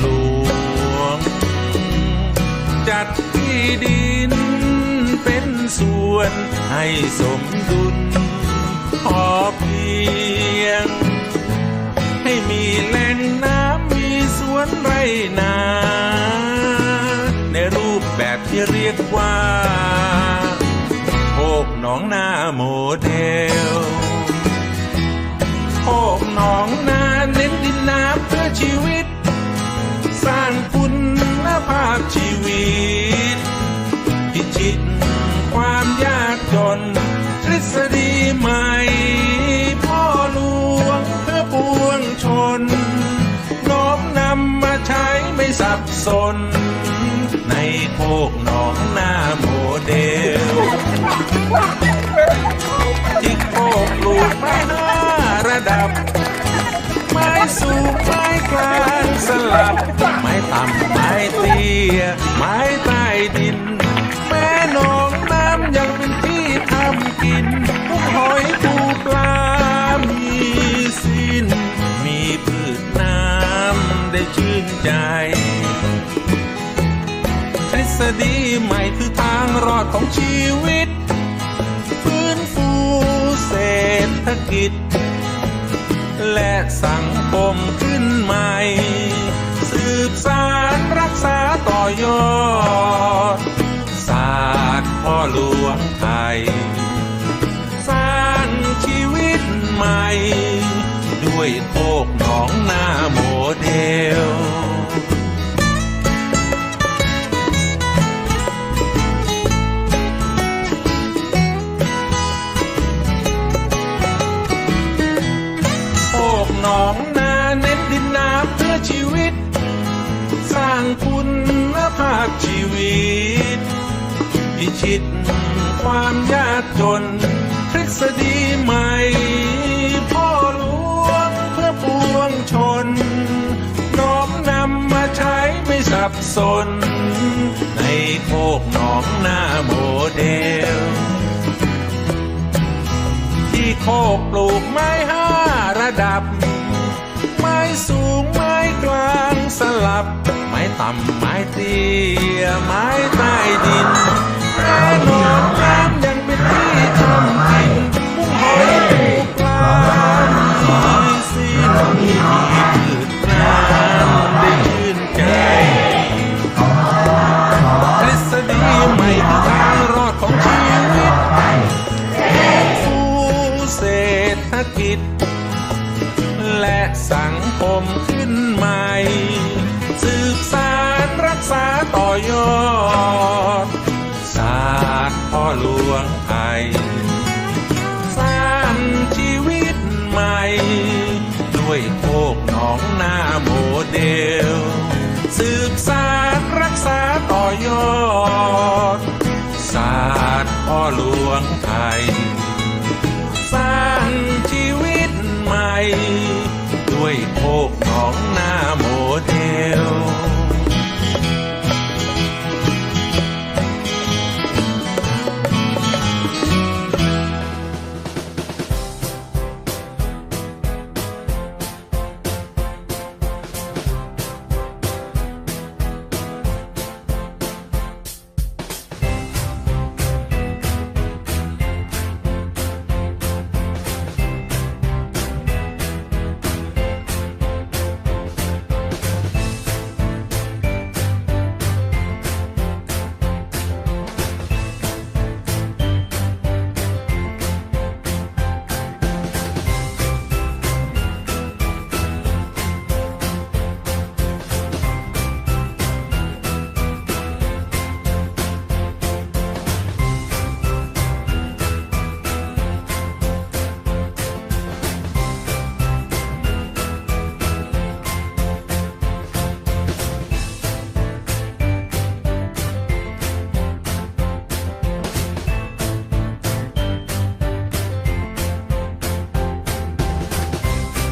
หลวง จัดที่ดินเป็นส่วนให้สมดุลพอเพียง ให้มีแหล่งน้ำมีสวนไรนา ในรูปแบบที่เรียกว่าโคกหนองนาโมเดลโคกหนองนาเน้นดินน้ำเพื่อชีวิต ความยากจน ทฤษฎีใหม่ พ่อหลวงเพื่อปวงชน น้อมนำมาใช้ไม่สับสน ในโคกหนองหน้าโมเดลที่โคกหลูกไม่ ษฎีใหม่คือทางรอดของชีวิต ฟื้นฟูเศรษฐกิจ และสังคมขึ้นใหม่ สืบสารรักษาต่อยอด ศาสตร์พ่อหลวงไทย สร้างชีวิตใหม่ ด้วยโคกหนองนาโมเดล ดินน้ำเพื่อชีวิต สร้างคุณภาพชีวิตพิชิตความยากจนทฤษฎีใหม่ พ่อหลวงเพื่อปวงชน น้อมนำมาใช้ไม่สับสน ในโคกหนองหน้าโมเดล ที่โคกปลูกไม้ห้าระดับ ม้ต่ำไม้เตี้ยไม้ใต้ดินแค่นอนน้ำยังเป็นที่ทำกิน หลวงไทย